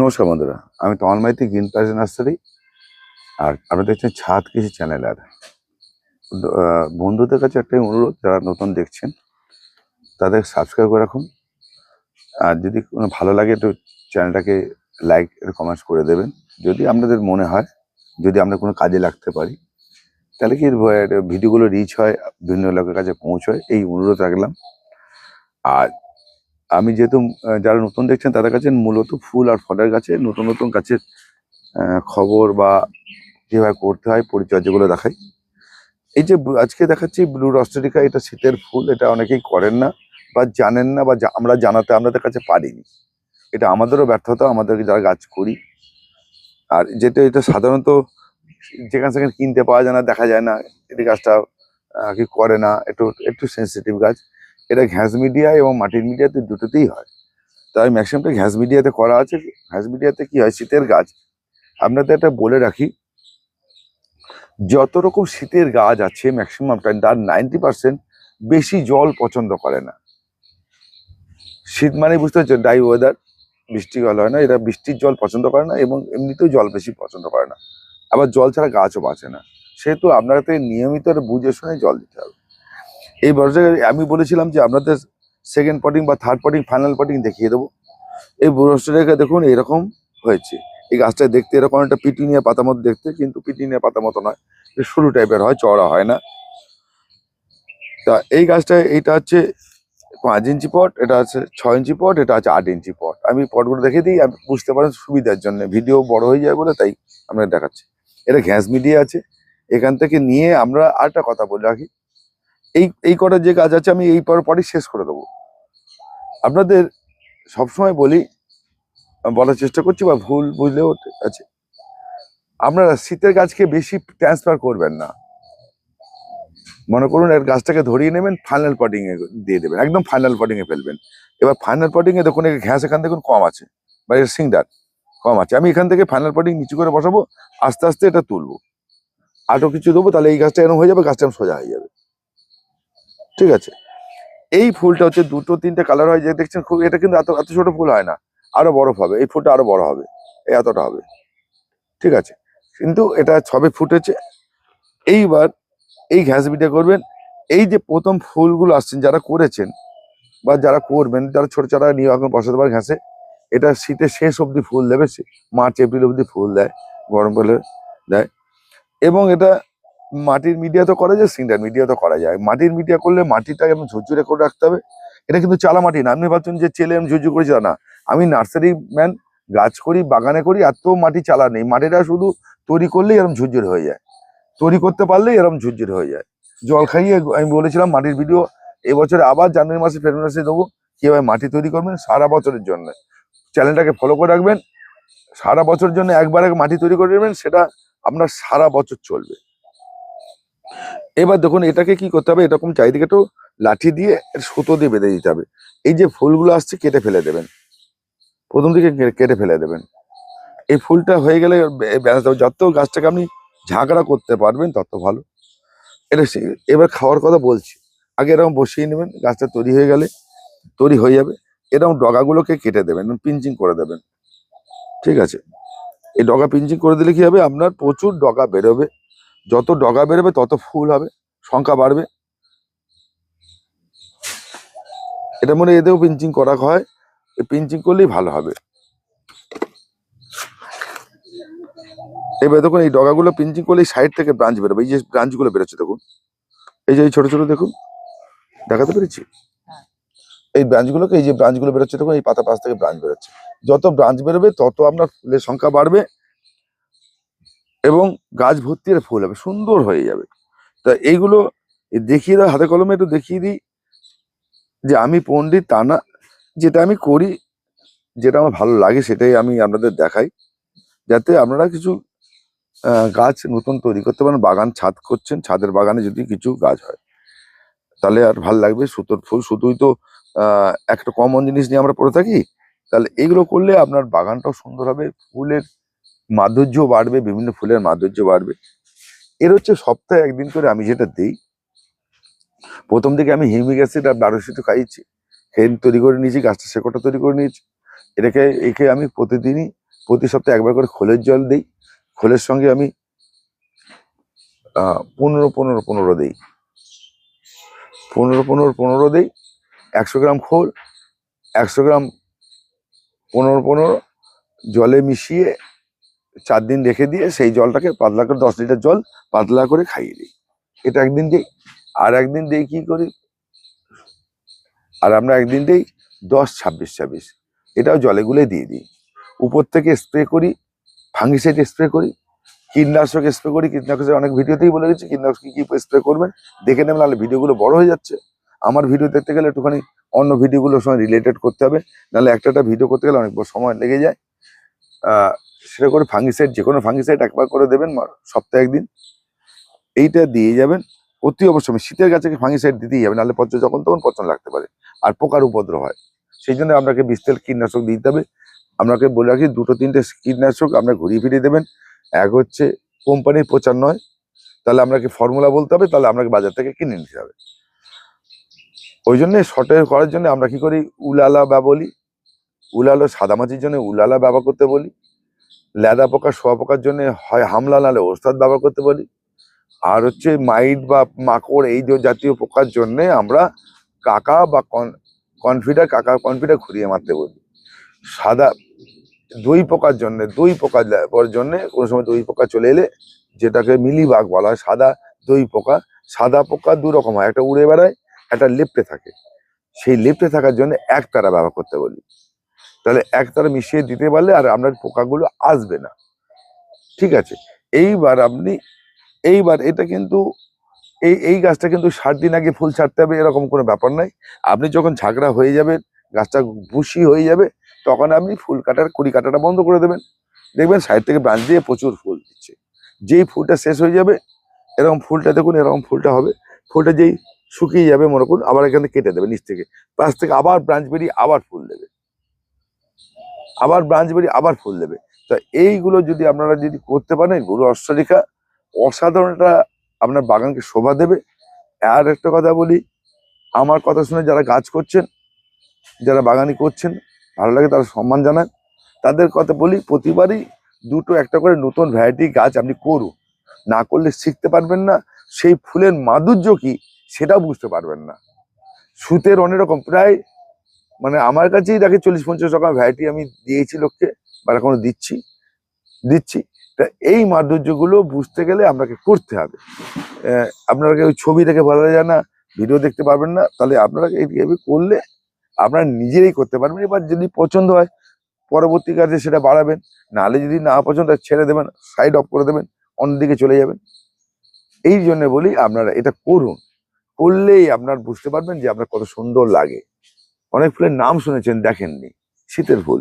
নমস্কার বন্ধুরা, আমি Tamal Maiti green plus nursery আর আপনারা দেখছেন ছাদ কৃষি চ্যানেল আর। বন্ধুদের কাছে একটাই অনুরোধ, যারা নতুন দেখছেন, তাদের সাবস্ক্রাইব করে রাখুন। আর যদি কোনো ভালো লাগে, একটু চ্যানেলটাকে লাইক কমেন্টস করে দেবেন। যদি আপনাদের মনে হয়, যদি আমরা কোনো কাজে লাগতে পারি, তাহলে কি ভিডিওগুলো রিচ হয়, বিভিন্ন লোকের কাছে পৌঁছয়, এই অনুরোধ রাখলাম। আর আমি যেহেতু যারা নতুন দেখছেন তাদের কাছে মূলত ফুল আর ফলের গাছে নতুন নতুন গাছের খবর বা যেভাবে করতে হয় পরিচর্যাগুলো দেখাই। এই যে আজকে দেখাচ্ছি ব্লু রস্টেরিকা, এটা শীতের ফুল, এটা অনেকেই করেন না বা জানেন না বা আমরা জানাতে আপনাদের কাছে পারিনি। এটা আমাদেরও ব্যর্থতা আমাদের যারা গাছ করি। আর যেটা, এটা সাধারণত যেখানে সেখানে কিনতে পাওয়া যায় না, দেখা যায় না এটি গাছটা কি করে না, একটু একটু সেন্সিটিভ গাছ। এটা ঘ্যাস মিডিয়া এবং মাটির মিডিয়াতে দুটোতেই হয়। তাই ম্যাক্সিমামটা ঘ্যাস মিডিয়াতে করা আছে। ঘ্যাস মিডিয়াতে কি হয়? শীতের গাছ। আপনাদের একটা বলে রাখি, যত রকম শীতের গাছ আছে, ম্যাক্সিমামটা তার নাইনটি পার্সেন্ট বেশি জল পছন্দ করে না। শীত মানে বুঝতে পারছ ডাই ওয়েদার বৃষ্টি জল হয় না, এরা বৃষ্টির জল পছন্দ করে না এবং এমনিতেও জল বেশি পছন্দ করে না। আবার জল ছাড়া গাছও বাঁচে না। সেহেতু আপনাকে নিয়মিত বুঝে শুনে জল দিতে হবে। এই বছরে আমি বলেছিলাম যে আপনাদের সেকেন্ড পটিং বা থার্ড পটিং ফাইনাল পটিং দেখিয়ে দেবো। এই বৃহস্পতিকে দেখুন এরকম হয়েছে। এই গাছটা দেখতে এরকম একটা পিটিনিয়া পাতা মতো দেখতে, কিন্তু পিটিনিয়া পাতা মতো নয়। সরু টাইপের হয়, চওড়া হয় না। তা এই গাছটা, এইটা হচ্ছে পাঁচ ইঞ্চি পট, এটা আছে ছয় ইঞ্চি পট, এটা আছে আট ইঞ্চি পট। আমি পটগুলো দেখে দিই আপনি বুঝতে পারেন সুবিধার জন্য। ভিডিও বড় হয়ে যায় বলে তাই আমরা দেখাচ্ছি। এটা ঘ্যাস মিডিয়া আছে। এখান থেকে নিয়ে আমরা আরেকটা কথা বলে রাখি। এই এই কটা যে গাছ আছে আমি এই পর, পরই শেষ করে দেবো। আপনাদের সবসময় বলি বলার চেষ্টা করছি বা ভুল বুঝলেও আছে। আপনারা শীতের গাছকে বেশি ট্রান্সফার করবেন না। মনে করুন, এর গাছটাকে ধরিয়ে নেবেন ফাইনাল পটিং এ দিয়ে দেবেন, একদম ফাইনাল পটিং এ ফেলবেন। এবার ফাইনাল পটিং এ দেখুন, এর ঘ্যাস এখান থেকে কম আছে, বা এর সিংডার কম আছে। আমি এখান থেকে ফাইনাল পটিং নিচু করে বসাবো, আস্তে আস্তে এটা তুলবো। আরও কিছু দেবো, তাহলে এই গাছটা এরকম হয়ে যাবে, গাছটা সোজা হয়ে যাবে। ঠিক আছে? এই ফুলটা হচ্ছে দুটো তিনটে কালার হয়, যে দেখছেন খুব, এটা কিন্তু এত এত ছোট ফুল হয় না। আরও বড় হবে, এই ফুলটা আরও বড় হবে, এই এতটা হবে। ঠিক আছে? কিন্তু এটা ছবে ফুটেছে। এইবার এই ঘ্যাস বিটা করবেন। এই যে প্রথম ফুলগুলো আসছেন, যারা করেছেন বা যারা করবেন, যারা ছোট চারা নিয়ে এখন বসাতে পারে ঘাসে এটা শীতের শেষ অবধি ফুল দেবে মার্চ, এপ্রিল অবধি ফুল দেয়, গরম কালে দেয়। এবং এটা মাটির মিডিয়া তো করা যায় সিন্ডার মিডিয়া তো করা যায়। মাটির মিডিয়া করলে মাটিটা একদম ঝুরঝুরে করে রাখতে হবে। এটা কিন্তু চালা মাটি না। আপনি ভাবছেন যে চেলে আমি ঝুরঝুর করেছি, না আমি নার্সারি ম্যান গাছ করি, বাগানে করি এত মাটি চালা নেই। মাটিটা শুধু তৈরি করলেই এরকম ঝুরঝুরে হয়ে যায়। তৈরি করতে পারলেই এরকম ঝুরঝুরে হয়ে যায়। জল খাইয়ে আমি বলেছিলাম মাটির ভিডিও এবছরে আবার জানুয়ারি মাসে ফেব্রুয়ারি মাসে দেবো। কীভাবে মাটি তৈরি করবেন? সারা বছরের জন্য। চ্যানেলটাকে ফলো করে রাখবেন। সারা বছরের জন্য একবার এক মাটি তৈরি করে নেবেন, সেটা আপনার সারা বছর চলবে। এবার দেখুন, এটাকে কি করতে হবে? এরকম চারিদিকে একটু লাঠি দিয়ে সুতো দিয়ে বেঁধে দিতে হবে। এই যে ফুলগুলো আসছে, কেটে ফেলে দেবেন। প্রথম দিকে কেটে ফেলে দেবেন। এই ফুলটা হয়ে গেলে ব্যালেন্স হবে যত গাছটাকে আপনি ঝাঁকড়া করতে পারবেন, তত ভালো। এটা এবার খাওয়ার কথা বলছি। আগে এরকম বসিয়ে নেবেন, গাছটা তৈরি হয়ে গেলে, তৈরি হয়ে যাবে। এরকম ডগাগুলোকে কেটে দেবেন পিঞ্চিং করে দেবেন। ঠিক আছে? এই ডগা পিঞ্চিং করে দিলে কি হবে? আপনার প্রচুর ডগা বেরোবে। যত ডগা বেরোবে, তত ফুল হবে, সংখ্যা বাড়বে। এটা মনে এতেও পিঞ্চিং করা হয়। পিঞ্চিং করলেই ভালো হবে। এবার দেখুন, এই ডগাগুলো পিঞ্চিং করলে সাইড থেকে ব্রাঞ্চ বেরোবে। এই যে ব্রাঞ্চগুলো বেরোচ্ছে, দেখুন। এই যে এই ছোট ছোট, দেখুন। দেখাতে পেরেছি? এই ব্রাঞ্চগুলোকে এই যে ব্রাঞ্চগুলো বেরোচ্ছে, দেখুন, এই পাতা পাশ থেকে ব্রাঞ্চ বেরোচ্ছে। যত ব্রাঞ্চ বেরোবে, তত আপনার ফুলের সংখ্যা বাড়বে। এবং গাছ ভর্তি আর ফুল হবে, সুন্দর হয়ে যাবে। তা এইগুলো দেখিয়ে দাও, হাতে কলমে একটু দেখিয়ে দিই। যে আমি পণ্ডিত তা না, যেটা আমি করি, যেটা আমার ভালো লাগে সেটাই আমি আপনাদের দেখাই। যাতে আপনারা কিছু গাছ নতুন তৈরি করতে পারেন, বাগান ছাদ করছেন, ছাদের বাগানে যদি কিছু গাছ হয়। তাহলে আর ভালো লাগবে, সুতোর ফুল, শুধুই তো একটা কমন জিনিস নিয়ে আমরা পড়ে থাকি। তাহলে এগুলো করলে আপনার বাগানটাও সুন্দর হবে, ফুলের মাধুর্য বাড়বে, বিভিন্ন ফুলের মাধুর্য বাড়বে। এর হচ্ছে সপ্তাহে একদিন করে আমি যেটা দিই, প্রথম দিকে আমি হিউমিক অ্যাসিড আর বারোশিটো খাইয়েছি। হেন তৈরি করে নিয়েছি, গাছটা শেকড়টা তৈরি করে নিয়েছি। এটাকে, একে আমি প্রতিদিনই, প্রতি সপ্তাহে একবার করে খোলের জল দিই। খোলের সঙ্গে আমি পনেরো পনেরো পনেরো দিই। পনেরো পনেরো পনেরো দিই। একশো গ্রাম খোল, একশো গ্রাম পনেরো পনেরো, জলে মিশিয়ে চার দিন রেখে দিয়ে সেই জলটাকে পাতলা করে, দশ লিটার জল পাতলা করে খাইয়ে দিই। এটা একদিন দিই আর একদিন দিই কি করি? আর আমরা একদিন দিই দশ, ছাব্বিশ ছাব্বিশ। এটাও জলে গুলে দিয়ে দিই। উপর থেকে স্প্রে করি ফাঙ্গিসাইড স্প্রে করি, কীটনাশক স্প্রে করি। কীটনাশকের অনেক ভিডিওতেই বলে গেছি, কীটনাশক কী, কি স্প্রে করবেন? দেখে নেবেন, নাহলে ভিডিওগুলো বড় হয়ে যাচ্ছে। আমার ভিডিও দেখতে গেলে একটুখানি অন্য ভিডিওগুলোর সঙ্গে রিলেটেড করতে হবে। নাহলে একটা একটা ভিডিও করতে গেলে অনেক সময় লেগে যায়। সেটা করে ফাঙ্গিসাইড যে কোনো ফাঙ্গিসাইড একবার করে দেবেন সপ্তাহে একদিন। এইটা দিয়ে যাবেন, অতি অবশ্যই শীতের গাছে ফাঙ্গিসাইড দিতেই হবে নাহলে পচন যখন তখন পচন লাগতে পারে, আর পোকার উপদ্রব হয়। সেই জন্য আপনাকে বিষ তেল কীটনাশক দিতে হবে। আপনাকে বলে রাখি, দুটো তিনটে কীটনাশক আপনার ঘুরিয়ে ফিরিয়ে দেবেন। এক হচ্ছে কোম্পানির প্রচার নয়, তাহলে আপনাকে ফর্মুলা বলতে হবে, তাহলে আপনাকে বাজার থেকে কিনে নিতে হবে। ওই জন্য শর্টের করার জন্য আমরা কি করি, উলালা বা বলি। উলালো সাদা মাছির জন্য উলালা ব্যবহার করতে বলি। লেদা পোকা, শোয়া পোকার জন্য হয় হামলা নালে ওস্তাদ ব্যবহার করতে বলি। আর হচ্ছে মাইট বা মাকড়, এই জাতীয় পোকার জন্যে আমরা কাকা বা কনফিডার কাকা কনফিডার ঘুরিয়ে মারতে বলি। সাদা দই পোকার জন্যে, দই পোকার জন্যে কোনো সময় দই পোকা চলে এলে যেটাকে মিলিবাগ বলা হয়, সাদা দই পোকা। সাদা পোকা দু রকম হয়, একটা উড়ে বেড়ায়, একটা লেপ্টে থাকে। সেই লেপ্টে থাকার জন্য এক তারা ব্যবহার করতে বলি। তাহলে এক তারা মিশিয়ে দিতে পারলে আর আপনার পোকাগুলো আসবে না। ঠিক আছে? এইবার আপনি, এইবার এটা কিন্তু, এই এই গাছটা কিন্তু ষাট দিন আগে ফুল ছাড়তে হবে এরকম কোনো ব্যাপার নাই আপনি যখন ঝাঁকড়া হয়ে যাবে, গাছটা বুশি হয়ে যাবে, তখন আপনি ফুল কাটার, কুড়ি কাটাটা বন্ধ করে দেবেন। দেখবেন সাইড থেকে ব্রাঞ্চ দিয়ে প্রচুর ফুল দিচ্ছে। যেই ফুলটা শেষ হয়ে যাবে, এরকম ফুলটা দেখুন, এরকম ফুলটা হবে। ফুলটা যেই শুকিয়ে যাবে মনে করুন, আবার এখানে কেটে দেবে নিচ থেকে। পাশ থেকে আবার ব্রাঞ্চ বেরিয়ে আবার ফুল দেবে। আবার ব্রাঞ্চ বেরিয়ে আবার ফুল দেবে। তো এইগুলো যদি আপনারা যদি করতে পারেন, গুরু অশ্বরেখা অসাধারণ একটা আপনার বাগানকে শোভা দেবে। আর একটা কথা বলি, আমার কথা শুনে যারা গাছ করছেন, যারা বাগানি করছেন, ভালো লাগে তারা সম্মান জানান। তাদের কথা বলি, প্রতিবারই দুটো একটা করে নতুন ভ্যারাইটি গাছ আপনি করুন। না করলে শিখতে পারবেন না, সেই ফুলের মাধুর্য কি সেটাও বুঝতে পারবেন না। সুতের অনেক রকম, প্রায় মানে আমার কাছেই দেখে চল্লিশ পঞ্চাশ টাকা ভ্যারাইটি আমি দিয়েছি লোককে বা এখনও দিচ্ছি দিচ্ছি। তা এই মাধুর্যগুলো বুঝতে গেলে আপনাকে করতে হবে। আহ, আপনাকে ওই ছবি দেখে ভালো যায় না ভিডিও দেখতে পারবেন না তাহলে আপনারা এইভাবে করলে আপনারা নিজেরাই করতে পারবেন এবার যদি পছন্দ হয় পরবর্তী কাজে সেটা বাড়াবেন। নাহলে যদি না পছন্দ হয় ছেড়ে দেবেন সাইড অফ করে দেবেন অন্যদিকে চলে যাবেন। এই জন্য বলি আপনারা এটা করুন। করলেই আপনার বুঝতে পারবেন যে আপনার কত সুন্দর লাগে। অনেক ফুলের নাম শুনেছেন, দেখেননি। শীতের ফুল।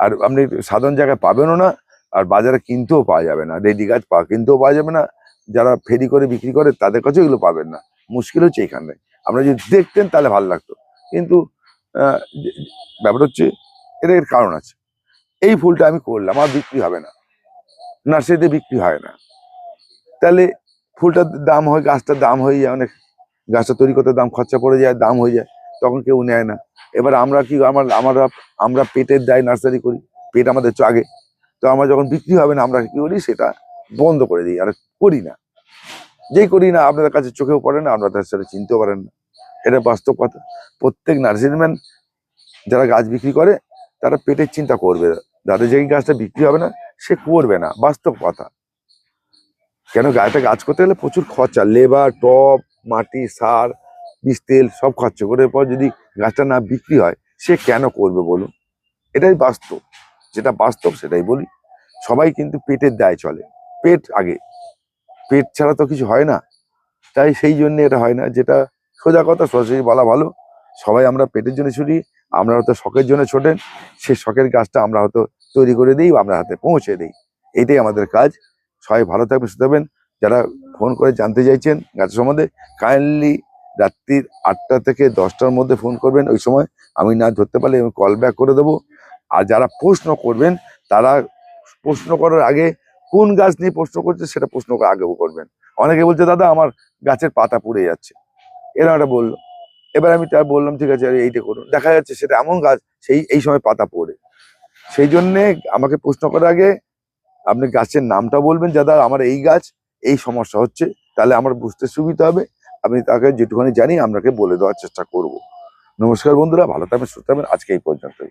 আর আপনি সাধারণ জায়গায় পাবেনও না, আর বাজারে কিনতেও পাওয়া যাবে না। রেডি গাছ পা কিনতেও পাওয়া যাবে না। যারা ফেরি করে বিক্রি করে, তাদের কাছেও এগুলো পাবেন না। মুশকিল হচ্ছে এখানে। আপনারা যদি দেখতেন, তাহলে ভালো লাগতো। কিন্তু ব্যাপার হচ্ছে, এর এর কারণ আছে। এই ফুলটা আমি করলাম, আর বিক্রি হবে না। নার্সারিতে বিক্রি হয় না। তাহলে ফুলটার দাম হয়, গাছটার দাম হয়ে যায়, অনেক গাছটা তৈরি করতে দাম, খরচা পড়ে যায়, দাম হয়ে যায়। তখন কেউ নেয় না। এবার আমরা কি, আমার, আমরা আমরা পেটের দায় নার্সারি করি, পেট আমাদের চাগে। তো আমরা যখন বিক্রি হবে না, আমরা কি করি, সেটা বন্ধ করে দিই, আর করি না। যেই করি না, আপনাদের কাছে চোখেও পড়ে না, আপনাদের সেটা চিনতেও পারেন না। এটা বাস্তব কথা। প্রত্যেক নার্সারিম্যান যারা গাছ বিক্রি করে, তারা পেটের চিন্তা করবে। যাদের যেই গাছটা বিক্রি হবে না, সে করবে না। বাস্তব কথা। কেন, গাছটা গাছ করতে গেলে প্রচুর খরচা। লেবার টপ মাটি, সার বীজ তেল সব খরচা করে। পর যদি গাছটা না বিক্রি হয়, সে কেন করবে বলুন? এটাই বাস্তব। যেটা বাস্তব সেটাই বলি। সবাই কিন্তু পেটের দায় চলে। পেট আগে। পেট ছাড়া তো কিছু হয় না। তাই সেই জন্য এটা হয় না। যেটা সোজা কথা, সরাসরি বলা ভালো। সবাই আমরা পেটের জন্য ছুটি, আমরা হয়তো শখের জন্য ছোটেন। সে শখের গাছটা আমরা হয়তো তৈরি করে দিই বা আমরা হাতে পৌঁছে দিই। এটাই আমাদের কাজ। সবাই ভালো থাকবেন, সুস্থ যারা ফোন করে জানতে চাইছেন গাছ সম্বন্ধে, কাইন্ডলি রাত্রির আটটা থেকে দশটার মধ্যে ফোন করবেন, ওই সময় আমি না ধরতে পারলে আমি কল ব্যাক করে দেবো। আর যারা প্রশ্ন করবেন, তারা প্রশ্ন করার আগে কোন গাছ নিয়ে প্রশ্ন করছে সেটা প্রশ্ন আগেও করবেন। অনেকে বলছে, দাদা, আমার গাছের পাতা পুড়ে যাচ্ছে। এরকম একটা বলল। এবার আমি তার বললাম, ঠিক আছে, আরে এইটা করুন। দেখা যাচ্ছে সেটা এমন গাছ, সেই, এই সময় পাতা পড়ে। সেই জন্যে আমাকে প্রশ্ন করার আগে আপনি গাছের নামটা বলবেন, দাদা, আমার এই গাছ, এই সমস্যা হচ্ছে, তাহলে আমার বুঝতে সুবিধা হবে। আমি তাকে যেটুখানি জানি আপনাকে বলে দেওয়ার চেষ্টা করব। নমস্কার বন্ধুরা, ভালো থাকবেন, সুস্থ থাকবেন। আজকে এই পর্যন্তই।